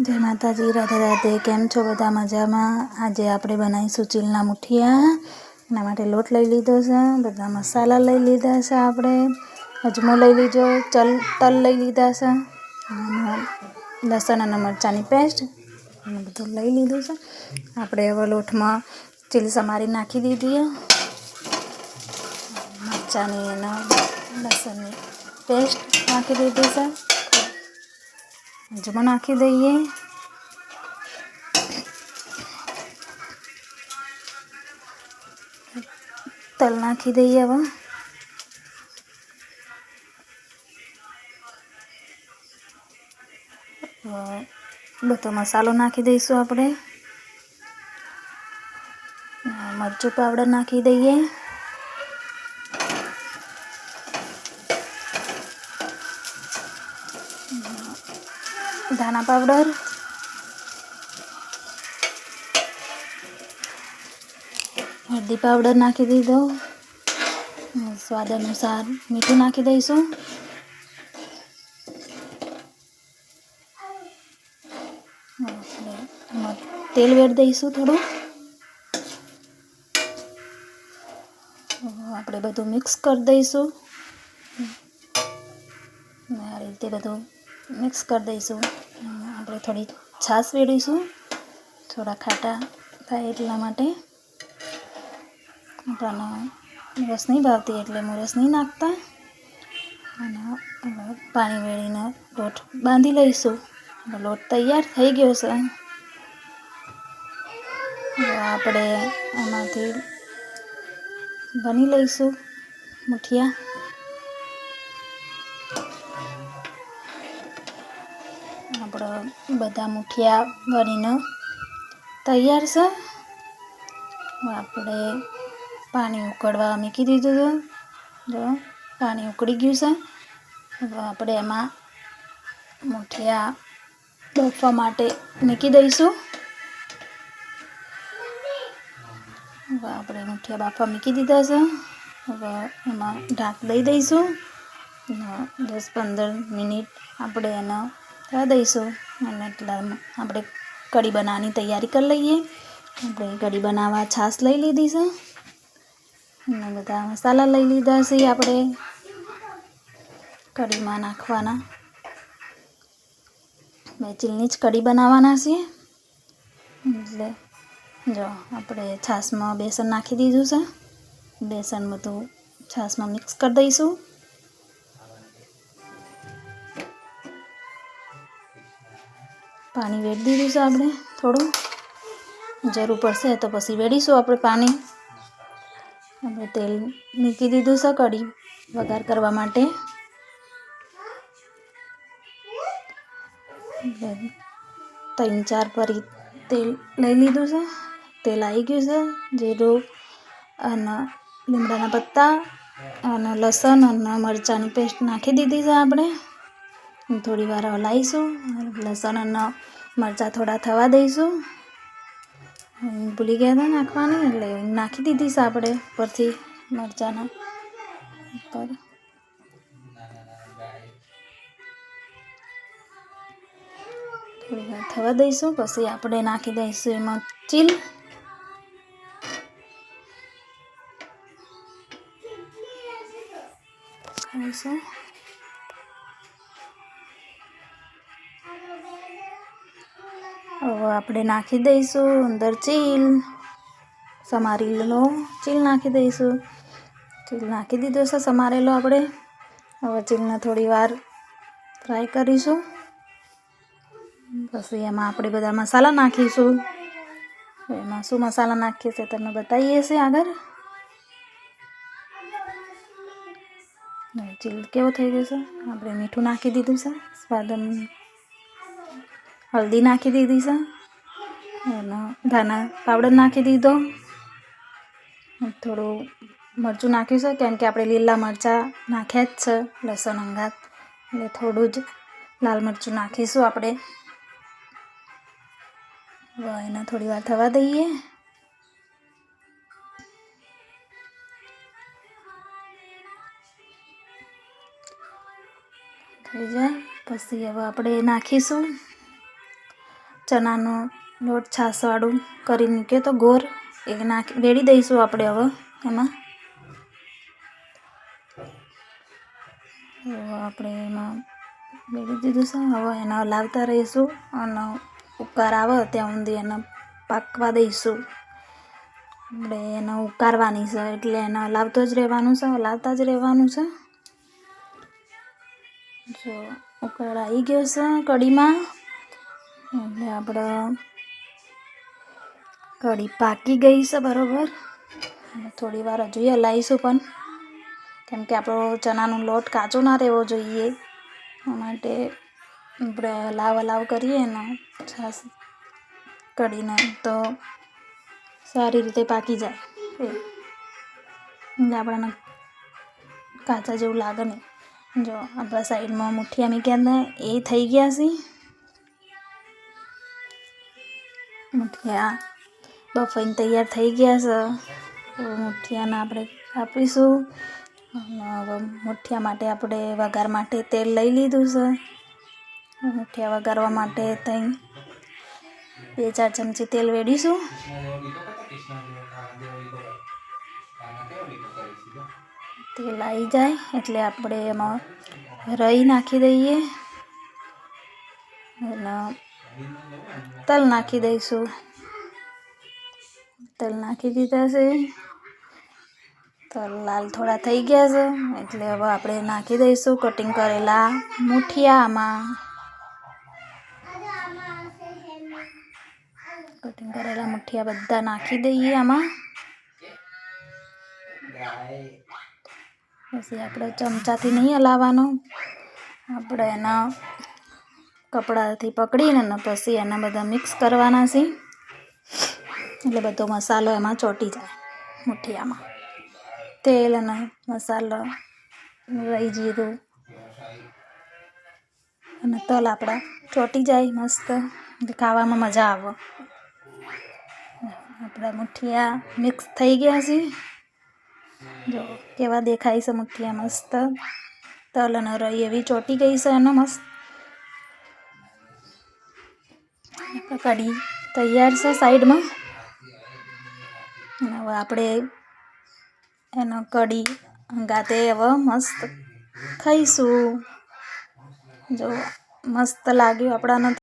જય માતાજી, રાધે રાધે. કેમ છો બધા મજામાં? આજે આપણે બનાવીશું ચીલના મુઠિયા. એના માટે લોટ લઈ લીધો છે, બધા મસાલા લઈ લીધા છે આપણે. અજમો લઈ લીધો, ચલ, તલ લઈ લીધા છે લસણ અને મરચાંની પેસ્ટ અને બધું લઈ લીધું છે. આપણે હવે લોટમાં ચીલ સમારી નાખી દીધી. મરચાંની એના લસણની પેસ્ટ નાખી દીધી છે. અજમો નાખી દઈએ તલ નાખી દઈએ હવે બધો મસાલો નાખી દઈશું આપણે મરચું પાવડર નાખી દઈએ ધાણા પાવડર હળદી પાવડર નાખી દીધો સ્વાદ અનુસાર મીઠું નાખી દઈશું એમાં તેલ વેડ દઈશું થોડું આપણે બધું મિક્સ કરી દઈશું આ રીતે બધું મિક્સ કરી દઈશું આપણે થોડી છાશ વેડીશું. થોડા ખાટા થાય એટલા માટે. આપણને રસ નહીં ભાવતી એટલે હું રસ નહીં નાખતા. અને પાણી વેળીને લોટ બાંધી લઈશું. લોટ તૈયાર થઈ ગયો છે. આપણે એમાંથી બની લઈશું મુઠિયા. આપણે બધા મુઠિયા બનીને તૈયાર છે. આપણે પાણી ઉકળવા મૂકી દીધું છે. જો, પાણી ઉકળી ગયું છે. હવે આપણે એમાં મુઠિયા બફવા માટે મૂકી દઈશું. હવે આપણે મુઠિયા બાફવા મૂકી દીધા છે. હવે એમાં ઢાંક દઈ દઈશું. દસ પંદર મિનિટ આપણે એને થવા દઈશું. અને એટલામાં આપણે કઢી બનાવવાની તૈયારી કરી લઈએ. આપણે કઢી બનાવવા છાશ લઈ લીધી છે. અને બધા મસાલા લઈ લીધા છે આપણે. કઢીમાં નાખવાના. બે ચીલની જ કઢી બનાવવાના છીએ એટલે જો આપણે છાશમાં બેસન નાખી દીધું છે. બેસન બધું છાશમાં મિક્સ કરી દઈશું. પાણી વેડી દીધું છે આપણે થોડું. જરૂર પડશે તો પછી વેડીશું આપણે પાણી. આપણે તેલ મૂકી દીધું છે કઢી વઘાર કરવા માટે. ત્રણ ચાર પરી તેલ લઈ લીધું છે. તેલ આવી ગયું છે. જીરું અને લીમડાના પત્તા અને લસણ અને મરચાંની પેસ્ટ નાખી દીધી છે આપણે. થોડી વાર હલાવીશું લસણ મરચાં થોડા થવા દઈશું. ભૂલી ગયા હતા નાખવાની, એટલે નાખી દીધી છે આપણે ઉપરથી મરચાંના. ઉપર. થોડી વાર થવા દઈશું, પછી આપણે નાખી દઈશું એમાં ચીલ. ખાઈશું. હવે આપણે નાખી દઈશું અંદર ચીલ. સમારેલો ચીલ નાખી દઈશું. ચીલ નાખી દીધો છે, સમારેલો આપણે. હવે ચીલને થોડી વાર ફ્રાય કરીશું. પછી એમાં આપણે બધા મસાલા નાખીશું. એમાં શું મસાલા નાખીએ છીએ તમને બતાવીએ છીએ આગળ. ચીલ કેવો થઈ ગયો છે? આપણે મીઠું નાખી દીધું છે સ્વાદ હલ્દી નાખી દીધી છે. એનો ધાના પાવડર નાખી દીધો. થોડું મરચું નાખ્યું છે, કેમ કે આપણે લીલા મરચાં નાખ્યા જ છે, લસણ અંગાત એટલે થોડું જ લાલ મરચું નાખીશું આપણે. એને થોડી વાર થવા દઈએ. થઈ જાય. પછી હવે આપણે નાખીશું. ચણાનો લોટ છાશવાળું કરી મૂકીએ તો ગોર એ નાખી વેળી દઈશું આપણે હવે એમાં. આપણે એમાં વેળી દીધું છે. હવે એને હલાવતા રહીશું અને ઉકાર આવે ત્યાં સુધી એને પાકવા દઈશું. આપણે એને ઉકારવાની છે એટલે એને હલાવતો જ રહેવાનું છે હલાવતા જ રહેવાનું છે. જો ઉકાળ આવી ગયો છે કઢીમાં. એટલે આપણે કઢી પાકી ગઈ છે બરાબર. થોડી વાર હજુ હલાવીશું પણ. કેમ કે આપણો ચણાનો લોટ કાચો ના રહેવો જોઈએ. માટે આપણે હલાવ હલાવ કરીએ ને છાસ કઢીને તો સારી રીતે પાકી જાય. એટલે આપણાને કાચા જેવું લાગે નહીં. જો આપણા સાઈડમાં મુઠ્ઠી મૂક્યા ને એ થઈ ગયા છે. મુઠિયા બફાઈને તૈયાર થઈ ગયા છે. મુઠિયાને આપણે કાપીશું. હવે મુઠિયા માટે આપણે વઘાર માટે તેલ લઈ લીધું છે. મુઠિયા વઘારવા માટે ત્યાં બે ચાર ચમચી તેલ વેડીશું. તેલ આવી જાય એટલે આપણે એમાં રઈ નાખી દઈએ. અને તલ નાખી દઈશું. તલ નાખી દીધા છે. તલ લાલ થોડા થઈ ગયા છે, એટલે હવે આપણે નાખી દઈશું કટિંગ કરેલા મુઠિયામાં કટિંગ કરેલા મુઠિયા બધા નાખી દઈએ આમાં. પછી આપણે ચમચાથી નહીં હલાવવાનો. આપણે એના કપડાથી પકડીને પછી એના બધા મિક્સ કરવાના છે. એટલે બધો મસાલો એમાં ચોંટી જાય, મુઠિયામાં. તેલ અને મસાલો રહી જીરું અને તલ આપણા ચોંટી જાય મસ્ત. ખાવામાં મજા આવે. આપણા મુઠિયા મિક્સ થઈ ગયા છે. જો કેવા દેખાય છે મુઠિયા મસ્ત. તલ અને રઈ એવી ચોંટી ગઈ છે એનો મસ્ત. કઢી તૈયાર છે સાઈડમાં. હવે આપણે એનો કઢી ગાતે હવે મસ્ત ખાઈશું. જો મસ્ત લાગ્યું આપણાને